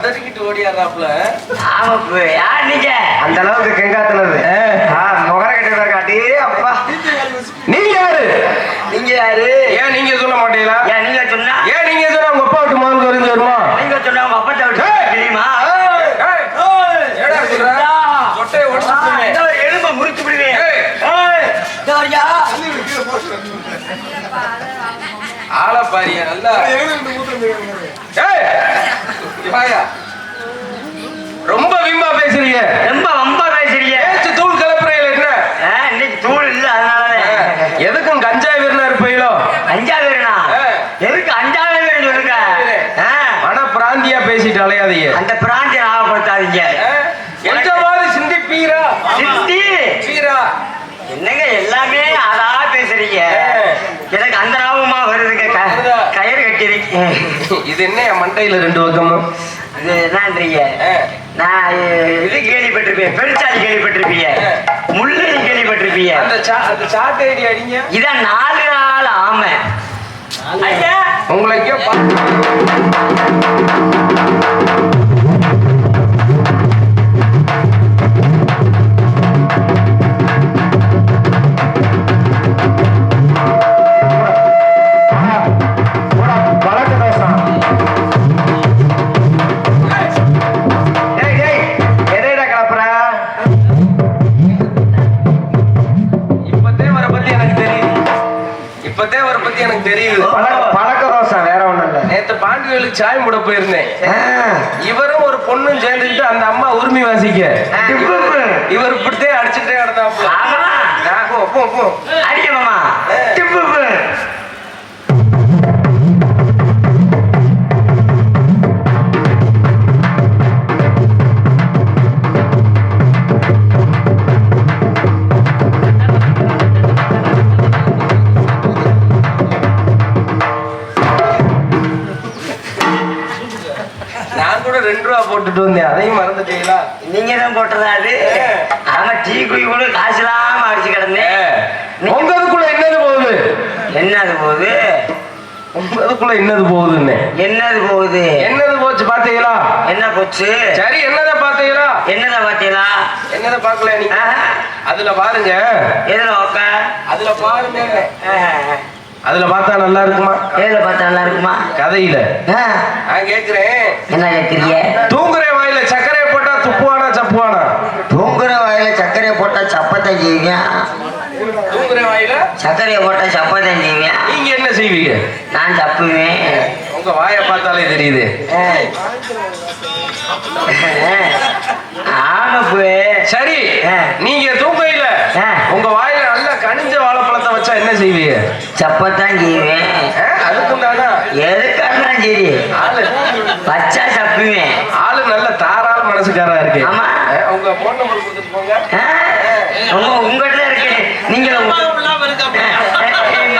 தட்டிக்கிட்டு ஓடியாடுறாப்புல ஆமா இப்ப யார் நீங்க? அந்த அளவுக்கு கெங்காத்துனது. முகர கட்டியதா காட்டி அப்பா. நீங்க யாரு? நீங்க யாரு? ஏன் நீங்க சொல்ல மாட்டீங்களா? ஏன் நீங்க சொன்னா? ஏன் நீங்க சொன்னா உங்க அப்பா விட்டு முதல்ல வரைந்து வருமா? நீங்க சொன்னா உங்க அப்பா விட்டு! தெரியுமா? எலும்பை முறிச்சு விடுவேன். ஏய், ஏய், இந்த வரியா? ஆளை பாரியா நல்லா. ஏய். ரொம்ப விம்பா பேசுறீங்க. ரொம்ப வம்பா பேசுறீங்க. பேச்சு தூள் கலப்புறையில என்ன? இன்னைக்கு தூள் இல்ல அதனால எதுக்கும் கஞ்சா வீரனா இருப்பீங்களோ? அஞ்சா பேருனா ஆ. எதுக்கு அஞ்சா பேரு சொல்லுங்க? மன பிராந்தியா பேசிட்டு அலையாதீங்க. அந்த பிராந்தி ஞாபகப்படுத்தாதீங்க எஞ்சமாவது சிந்திப்பீரா? சிந்தி. பீரா என்னங்க எல்லாமே அதா பேசுறீங்க? இது என்ன என் மண்டையில ரெண்டு பக்கமும் இது என்னன்றீங்க. நான் இது கேள்விப்பட்டிருப்பேன் பெருச்சாலி கேள்விப்பட்டிருப்பீங்க. முள்ளி கேள்விப்பட்டிருப்பீங்க. அந்த சா- அந்த சாட்டை அடி அடிங்க இதான் நாலு நாள் ஆமை. ஐயா. உங்களை சாயம் போட போயிருந்தேன். இவரும் ஒரு பொண்ணும் சேர்ந்துக்கிட்டு அந்த அம்மா உரிமை வாசிக்க. இவர் இப்படித்தே அடிச்சுட்டே போ. அடிக்க கிடந்தேன் உங்க இதுக்குள்ள என்னது போகுது? என்னது போகுது? உங்க இதுக்குள்ள என்னது போகுதுன்னு. என்னது போகுது? என்னது போச்சு பாத்தீங்களா? என்ன போச்சு? சரி என்னத பாத்தீங்களா? என்னதான் பாத்தீங்களா? என்னத பாக்கல நீங்க. அதுல பாருங்க. எதுல உக்கா அதுல பாருங்க. அதுல பார்த்தா நல்லா இருக்குமா? எதுல பார்த்தா நல்லா இருக்குமா? கதையில. நான் கேக்குறேன். என்ன கேக்குறீங்க? தூங்குற வாயில சர்க்கரையை போட்டா துப்புவானா சப்புவானா? தூங்குற வாயில சர்க்கரையை போட்டா சப்பத்தான் செய்வேன் தூங்குற வாயில சர்க்கரையை போட்டா சப்பத்தான் செய்வேன். நீங்க என்ன செய்வீங்க? நான் தப்புவேன். உங்க வாயை பார்த்தாலே தெரியுது. ஆமாப்பு சரி. நீங்க தூங்கையில ஆ. உங்க வாயில நல்ல கனிஞ்ச வாழைப்பழத்தை வச்சா என்ன செய்வீங்க? சப்பத்தான் செய்வேன். அதுக்கும் தானா சரி? ஆளு. பச்சா சப்புவேன் ஆளு நல்ல தாராள மனசுக்காரா இருக்கு. ஆமா. உங்க போன் நம்பர் கொடுத்துட்டு போங்க. உங்க நீங்க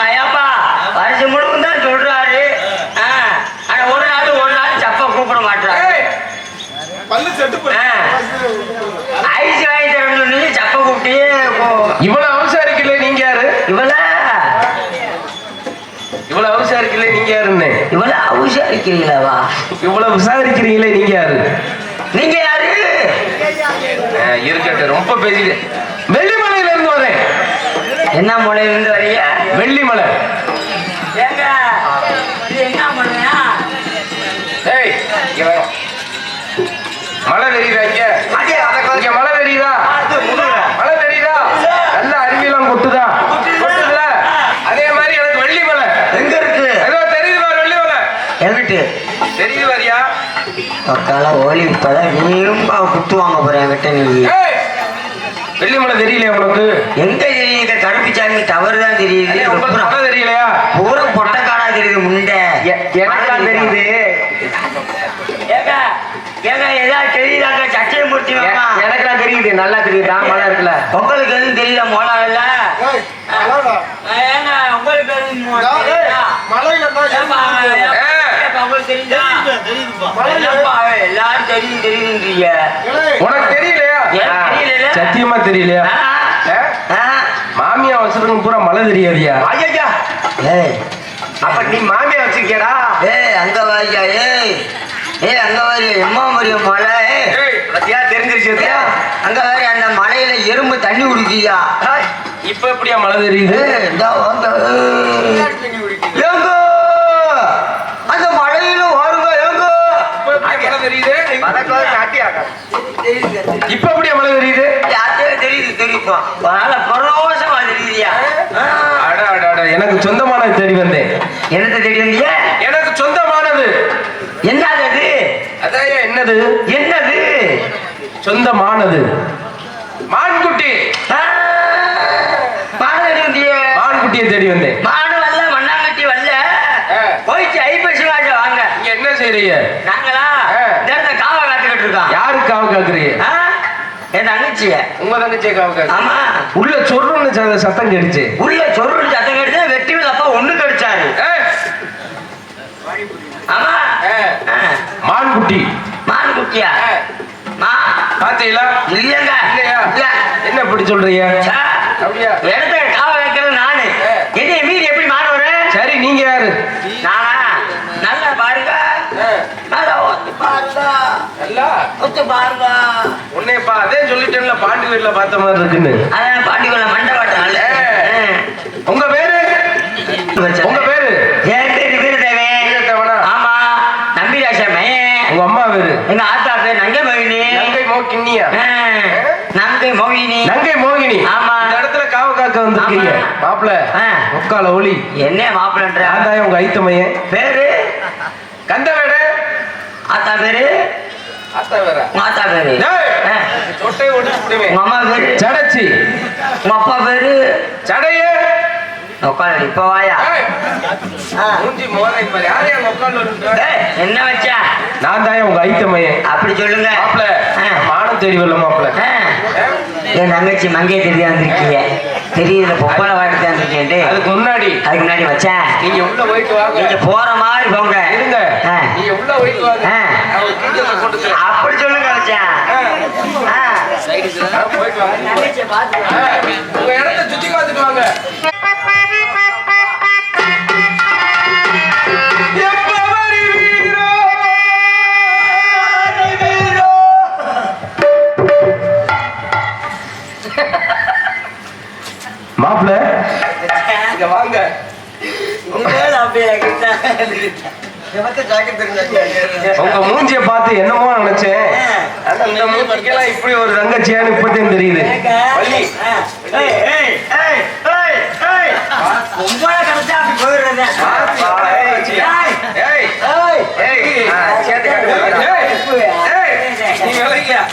ஐயாப்பா வருஷம் முழுக்கும் தான் சொல்றாரு. ஆ, ஆனா ஒரு நாள் ஒரு நாள் சப்ப கூப்பிட மாட்டாரு ஐஸ் வாங்கி தரணும் சொல்லி சப்ப கூப்பிட்டு இவ்வளவு அவசாரிக்கல நீங்க யாரு? இவள? இவ்வளவு அவசாரிக்கல நீங்க யாருன்னு? இவள அவசரிக்கிறீங்களாவா இவ்வளவு விசாரிக்கிறீங்களே நீங்க யாரு? நீங்க யாரு? இருக்கட்டும் ரொம்ப பேசிட்டு. வெள்ளிமலையில இருந்து வரேன். என்ன மொழியில இருந்து வரீங்க? வெள்ளிமலை ஏங்க இது என்ன மொழியா? ஏய் இங்க வா. மழை தெரியுதா இங்க? அதே அதை இங்க மழை தெரியுதா? மழை தெரியுதா? நல்ல அருவியெல்லாம் கொட்டுதா? கொட்டுதுல? அதே மாதிரி எனக்கு வெள்ளிமலை எங்க இருக்கு? ஏதோ தெரியுது பாரு வெள்ளிமலை எங்கிட்டு தெரியுது பாரியா? பக்கால ஓலி இப்பதான் நீயும் குத்து வாங்க போறேன் என்கிட்ட நீ. வெள்ளிமலை தெரியலையா உனக்கு எங்க தெரியுது? கருப்பிச்சாமி டவர் தான் தெரியுது. உங்களுக்கு மழை தெரியலையா? பூரா பொட்டக்காடா தெரியுது முண்டை. எனக்கெல்லாம் தெரியுது. ஏங்க ஏங்க ஏதாவது தெரியுதாங்க? சத்தியமூர்த்தி எனக்கெல்லாம் தெரியுது. நல்லா தெரியுதா? மழை இருக்குல்ல உங்களுக்கு எதுவும் தெரியல மோளா இல்ல ஏங்க உங்களுக்கு எதுவும் மோ- உங்களுக்கு தெரியுதா? ஏப்பா, எல்லாரும் தெரியும் தெரியுதுன்றீங்க உனக்கு தெரியலையா. சத்தியமா தெரியலையா? மாமியா வசதிக்கு பூரா மழை தெரியாதியா? ஐயா ஏய். அப்ப நீ மாமியா வச்சிருக்கியடா? ஏய் அங்க வாய்யா ஏய். ஏய் அங்க வர எம்மா மரிய ஏய், பத்தியா? தெரிஞ்சிருச்சு அங்க வர அந்த மலையில எறும்பு தண்ணி குடிக்கியா இப்ப எப்படியா மழை தெரியுது? இந்தா வாங்க. ஏங்க அந்த மலையில வாருங்க ஏங்க இப்ப எப்படியா மழை தெரியுது பதக்கம் காட்டியாக்கா இப்ப எப்படியா மழை தெரியுது யார்கிட்டயே தெரியுது தெரியுமா அதனால பரவசமா தெரியுதியா அட அட அட எனக்கு சொந்தமானது தேடி வந்தேன். என்னத்தை தேடி வந்தியா எனக்கு சொந்தமானது. என்னது அது? அதான் என்னது? என்னது? சொந்தமானது. மான்குட்டி. மான்குட்டியை. தேடி வந்தேன். மாடு வரல மண்ணாங்கட்டி வரல. ஆ. போயிட்டு ஐப்பசி வாங்க வாங்க. இங்க என்ன செய்றீங்க? நாங்களா. இந்த காவ காத்துக்கிட்டு இருக்கோம். யாரு காவு காக்குறீங்க? என் தங்கச்சிய. உங்க தங்கச்சியை காவு காக்கு ஆமா. உள்ள சொருன்னு சத்தம் கேடுச்சு உள்ள சொருள் சத்தம் கெடுத்து வெட்டி அப்பா ஒண்ணு கடிச்சாரு ஏய், ஆமா ஆ. ஆ. மான் குட்டியா ஆ. மா. பாத்தீங்களா? இல்லையாங்க இல்லையா? இல்ல. என்ன இப்படி சொல்றீங்க? சா. அப்படியா? இடத்த காவ வைக்கிறது நானு. ஆ. என்னைய மீறி எப்படி மாடு வரும் சரி நீங்க யாரு? நானா? நல்லா பாருங்க. நல்லா ஒத்து பாருங்க. நல்லா? ஒத்து பாருங்க. உன்னையப்பா அதே சொல்லிட்டேன்ல பாண்டி வீட்டுல பார்த்த மாதிரி இருக்குன்னு. அதான் பாட்டிக்குள்ள மண்டை உங்க பேரு உங்க பேரு என் பேரு வீரதேவன் வீரதேவனா? ஆமா நம்பிராச மையன் உங்க அம்மா பேரு எங்க ஆத்தா பேர் நங்கை மோகினி நங்கை மோகினியா ஆ, நங்கை மோகினி நங்கை மோகினி ஆமா. இந்த இடத்துல காவ காக்க வந்திருக்கீங்க. ஆமா. மாப்பிள ஆ. முக்கால ஒளி. என்ன மாப்பிள்ளன்ற நான் தான் உங்க ஐத்த மையன். பேரு? கந்தவேடு ஆத்தா பேரு? ஆத்தா பேரு? சொட்டை ஒடிச்சு விடுவேன் உங்க அம்மா பேரு? சடச்சி. உங்க அப்பா பேரு? சடைய. உட்காந்து இப்ப வாயா. பாரு. என்ன வச்சா? நான் தான் உங்க ஐத்த மையன். அப்படி சொல்லுங்க. மானம் தெரிய வரல மாப்பிள. ஆ. என் தங்கச்சி மங்கையை வந்திருக்கீங்க. தெரியல பொம்பளை வாழ்க்கை வந்திருக்கேன் அதுக்கு முன்னாடி. அதுக்கு முன்னாடி வச்சேன் நீங்க உள்ள போயிட்டு வாங்க. நீங்க போற மாதிரி போங்க. இருங்க. நீங்க உள்ள போயிட்டு வாங்க. அப்படி சொல்லுங்க வச்சேன் போயிட்டு வாங்க. உங்க இடத்த சுத்தி பார்த்துட்டு வாங்க. மாப்பிள. இங்க வாங்க. உங்க மூஞ்சிய பார்த்து என்னமோ நினைச்சேன். ஆனா இந்த மூஞ்சிக்கெல்லாம் இப்படி ஒரு தங்கச்சியான்னு இப்பதான் தெரியுது.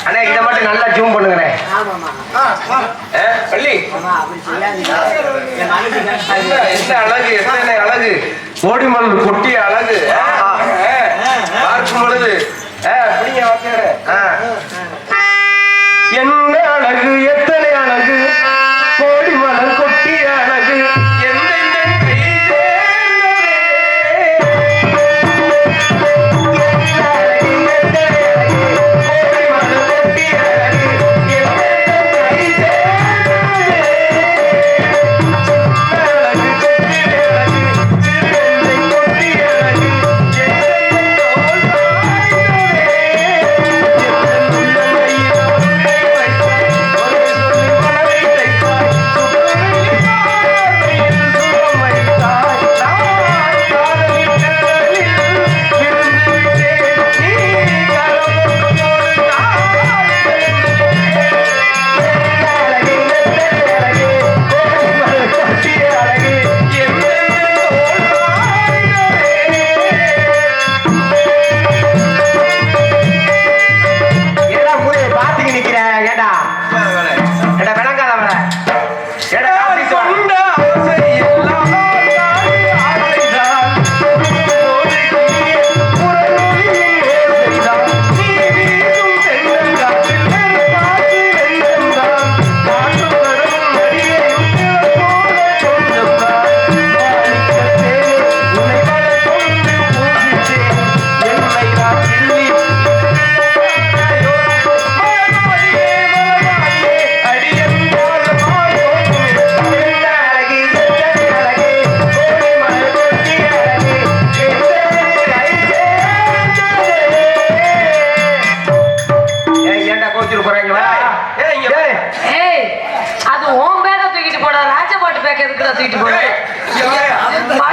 அண்ணே இதை மட்டும் நல்லா ஜூம் பண்ணுங்கண்ணே. ஏ, என்ன அழகு என்ன அழகு? கோடிமலர் கொட்டிய அழகு பார்க்கும் பொழுது என்ன அழகு எத்தனை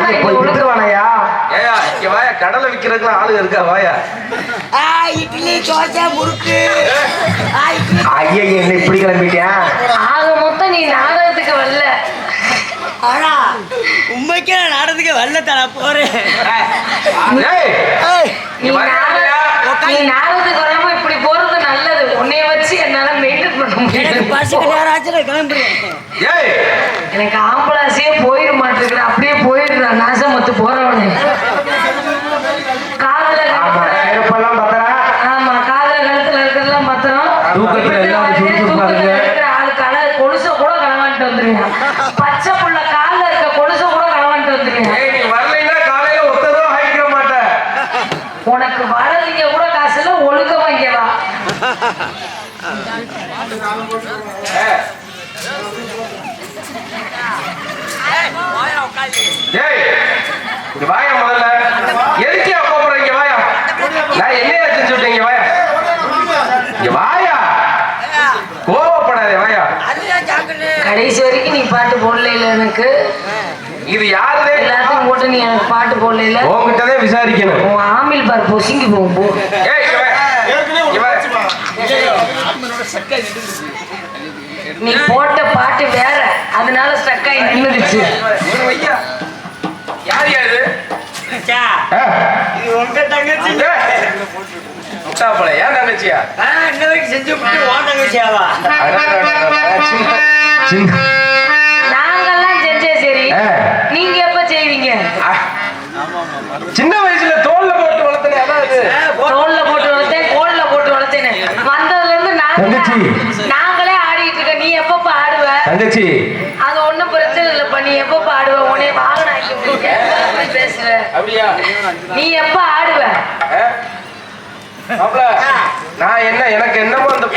இங்க போய் விட்டுருவானயா ஏயா, இங்க வாயா, கடலை விக்கிறதுக்குலாம் ஆளு இருக்கா? வாயா. ஆ, இட்லி தோசை முறுக்கு. ஐயா என்ன இப்படி ஆக மொத்தம் நீ நாடகத்துக்கு வரல. ஆனா உண்மைக்கே நான் நாடகத்துக்கு வரல தர போறேன் நீ நாடகத்துக்கு வராம இப்படி போறது நல்லது. உன்னைய வச்சு என்னால மெயின்டைன் பண்ண எனக்கு முடியாது பஸ்ஸுக்கு நேரம் ஆச்சு நான் கிளம்புறேன் எனக்கு ஆம்புலான்ஸே கூட வந்துருவேன் பச்சை புள்ள கால்ல இருக்க கொலுச கூட களவான்ட்டு வந்துருவேன் ஏய், நீ வரலைன்னா காலையில ஒத்ததும் ஆகிக்க மாட்ட. உனக்கு வரலீங்க கூட காசு இல்ல ஒழுக்கமா இங்க வா ஏய், ஏய், இங்க வாயா முதல்ல. எதுக்குயா கோபுரம் இங்க வாயா? நான் என்னையா செஞ்சு விட்டேன் இங்க வாயா? இங்க வாயா. கோவப்படாதே வாயா. அதுதான் சாக்குன்னு கடைசி வரைக்கும் நீ பாட்டு போடல இல்ல எனக்கு இது யாருதே? எல்லாத்தையும் போட்டு நீ எனக்கு பாட்டு போடல இல்ல உன்கிட்டதான் விசாரிக்கணும் உன் ஆமில் பார் பொசுங்கி போகும் போ. நீ போட்ட பாட்டு வேற அதனால ஸ்டக் ஆகி நின்னுடுச்சு வையா. யாருயா இது? உங்க தங்கச்சி தங்கச்சியா செஞ்சு விட்டு தங்கச்சியாவா நாங்கெல்லாம் செஞ்சே சரி. நீங்க எப்ப செய்வீங்க. சின்ன வயசுல தோல்ல போட்டு வளர்த்தனே. தோல்ல போட்டு வளர்த்தேன் கோல்ல போட்டு வளர்த்தேன். வந்ததுல இருந்து தங்கச்சி. நாங்களே ஆடிட்டு இருக்க நீ எப்ப ஆடுவ? தங்கச்சி. அது ஒண்ணும் பிரச்சனை இல்லப்பா நீ எப்ப ஆடுவ? உன்னைய வாகனம் ஆக்கி பேசுற? அப்படியா? நீ எப்ப ஆடுவ? நான் என்ன எனக்கு என்னமோ அந்த